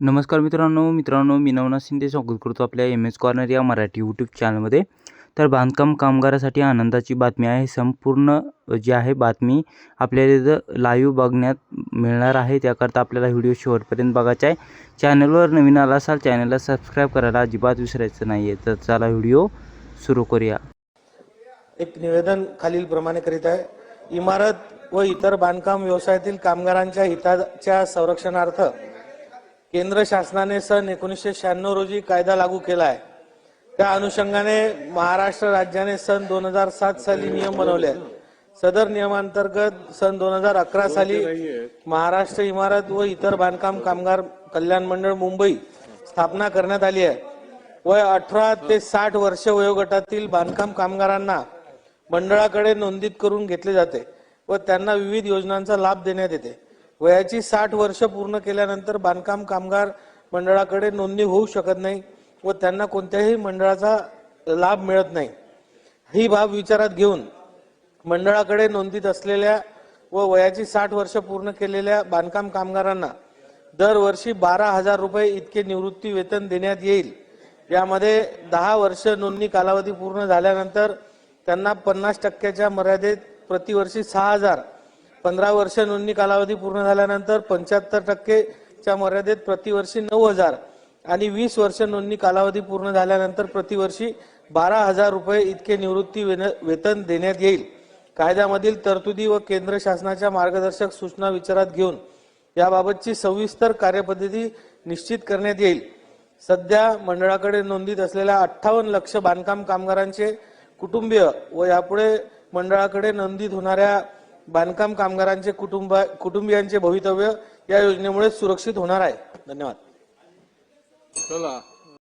नमस्कार मित्रांनो मित्रांनो मी नवनाथ शिंदे स्वागत करतो आपल्या एम एस कॉर्नर या मराठी यूट्यूब चॅनलमध्ये तर बांधकाम कामगारासाठी आनंदाची बातमी आहे. संपूर्ण जी आहे बातमी आपल्याला इथं लाईव्ह बघण्यात मिळणार आहे. त्याकरता आपल्याला व्हिडिओ शेवटपर्यंत बघायचा आहे. चॅनलवर नवीन आला असाल चॅनलला सबस्क्राईब करायला अजिबात विसरायचं नाही आहे तर चला व्हिडिओ सुरू करूया. एक निवेदन खालील प्रमाणे करीत आहे. इमारत व इतर बांधकाम व्यवसायातील कामगारांच्या हिताच्या संरक्षणार्थ केंद्र शासनाने सन एकोणीसशे शहाण्णव रोजी कायदा लागू केला आहे त्या अनुषंगाने महाराष्ट्र राज्याने सन दोन हजार सात साली नियम बनवले. आहेत सदर नियमांतर्गत सन दोन हजार अकरा साली महाराष्ट्र इमारत व इतर बांधकाम कामगार कल्याण मंडळ मुंबई स्थापना करण्यात आली आहे. वय अठरा ते साठ वर्ष वयोगटातील बांधकाम कामगारांना मंडळाकडे नोंदीत करून घेतले जाते व त्यांना विविध योजनांचा लाभ देण्यात येते. वयाची साठ वर्ष पूर्ण केल्यानंतर बांधकाम कामगार मंडळाकडे नोंदणी होऊ शकत नाही व त्यांना कोणत्याही मंडळाचा लाभ मिळत नाही. ही बाब विचारात घेऊन मंडळाकडे नोंदीत असलेल्या व वयाची साठ वर्ष पूर्ण केलेल्या बांधकाम कामगारांना दरवर्षी बारा हजार रुपये इतके निवृत्ती वेतन देण्यात येईल. यामध्ये दहा वर्ष नोंदणी कालावधी पूर्ण झाल्यानंतर त्यांना पन्नास टक्क्याच्या मर्यादेत प्रतिवर्षी सहा हजार पंधरा वर्ष नोंदणी कालावधी पूर्ण झाल्यानंतर पंच्याहत्तर टक्केच्या मर्यादेत प्रतिवर्षी नऊ हजार आणि वीस वर्ष नोंदणी कालावधी पूर्ण झाल्यानंतर प्रतिवर्षी बारा हजार रुपये इतके निवृत्ती वेन- वेतन देण्यात येईल. कायद्यामधील तरतुदी व केंद्र शासनाच्या मार्गदर्शक सूचना विचारात घेऊन याबाबतची सविस्तर कार्यपद्धती निश्चित करण्यात येईल. सध्या मंडळाकडे नोंदीत असलेल्या अठ्ठावन्न लक्ष बांधकाम कामगारांचे कुटुंबीय व यापुढे मंडळाकडे नोंदीत होणाऱ्या बांधकाम कामगारांचे कुटुंब कुटुंबियांचे भवितव्य या योजनेमुळे सुरक्षित होणार आहे. धन्यवाद. चला.